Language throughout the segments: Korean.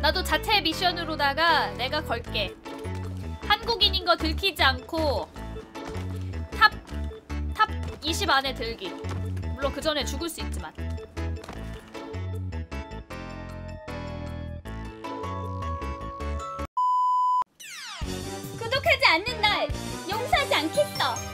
나도 자체 미션으로다가 내가 걸게. 한국인인 거 들키지 않고 탑, 탑 20 안에 들기. 물론 그 전에 죽을 수 있지만. 구독하지 않는 날 용서하지 않겠어.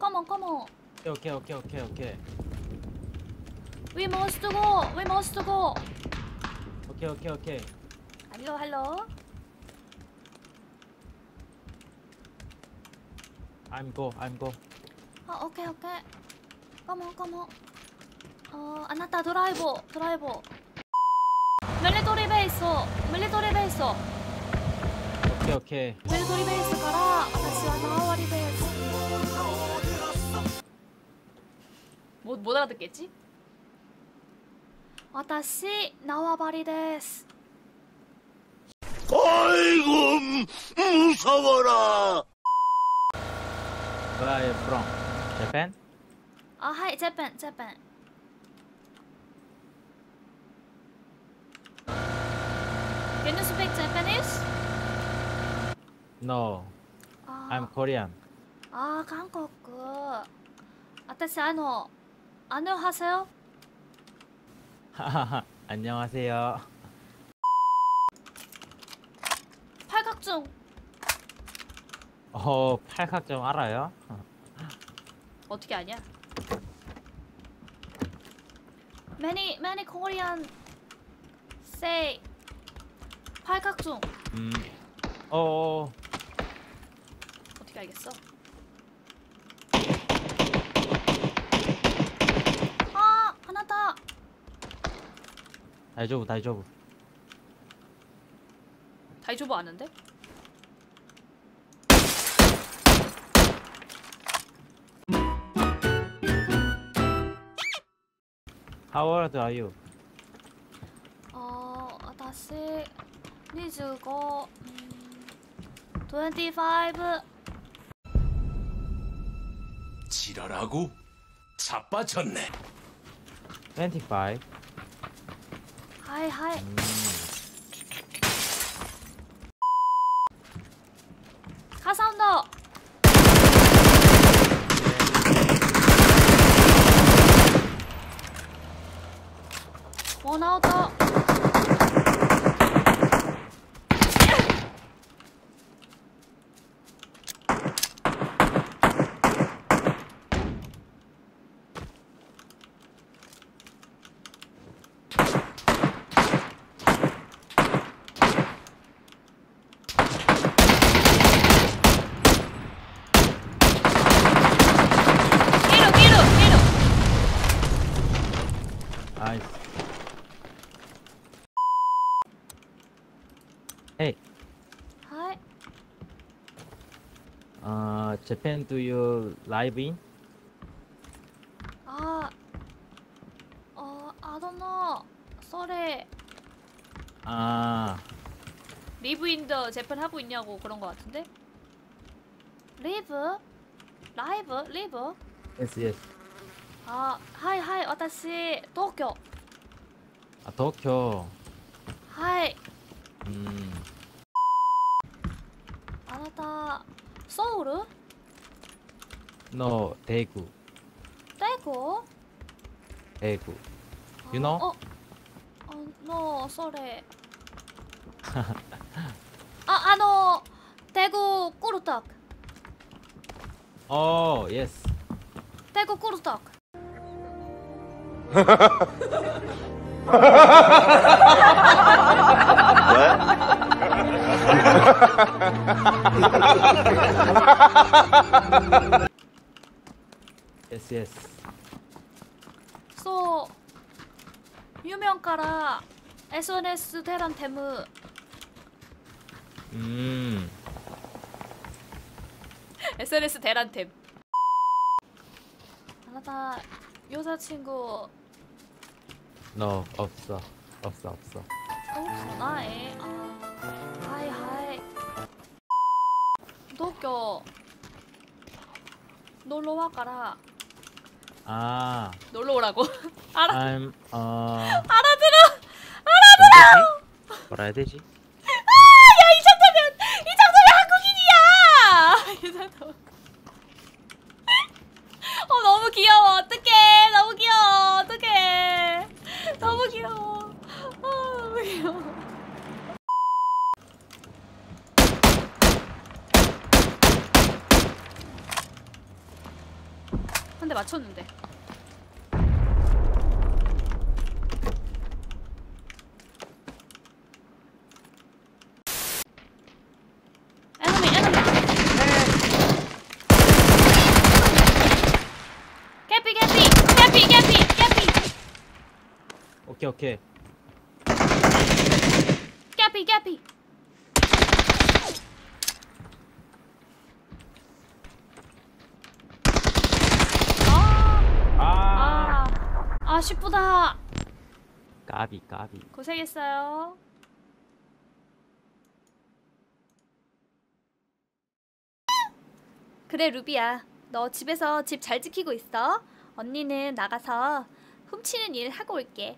on, come on. Okay, okay, okay, okay. We must go. We must go. Okay, okay, okay. Hello, hello. I'm go. I'm go. Oh, okay, okay. Come on, come on. ああなたドライボードライボーミリトリーベースをミリトリーベースをオッケーオッケーミリトリーベースから私は縄割りベース 못, 못 알아듣겠지? 私縄張りです。 아이고 무서워라. Where are you from? Japan? あ、はい、ジャパン、ジャパン。Can you speak Japanese? No あ I'm Korean あー、韓国。私、あの、 안녕하세요. 하하하 안녕하세요. 팔각정. 어 팔각정 알아요? 어떻게 아냐? Many many Korean say 팔각정. 음. 어. 어. 어떻게 알겠어? 다이조부 다이조부 다이조부 아는데? How old are you? 어, 다시 25, 음, 25. 지랄하고 자빠졌네. 25はいはい。カーサウンドモナオと Hey 하이. 어 Japan do you live in? 아. 어, I don't know. Sorry. 아 리브 인더 재팬 하고 있냐고 그런 거 같은데? 리브? 라이브? 리브? yes yes 아, 하이 하이. 私 도쿄. 아 도쿄 No, Daegu. Daegu? Daegu. You know? Oh, oh no, sorry. あ、あの、Daegu Kurtak. Oh, yes. Daegu Kurtak. え르탁. 예스 예스. そう유명から SNS テランテム 음. SNS 대란템 아나타 여자친구 너 없어. 없어 없어. 어, 전화해 아 하이 하이 도쿄 놀러 와 가라 아. 놀러 오라고. 알아. I'm 어. 알아들어. 뭐라 해야 되지? 야이 정도면 이 정도면 한국인이야. 이 정도 어 너무 귀여워 어떡해 너무 귀여워 어떡해 너무 귀여워 아 너무 귀여워 한 대 맞췄는데. 에너미 에너미. 개피 개피. 개피 개피 개피. 오케이 오케이. 개피 개피 아, 아. 아, 아쉽다. 까비 까비. 고생했어요. 그래 루비야, 너 집에서 집 잘 지키고 있어. 언니는 나가서 훔치는 일 하고 올게.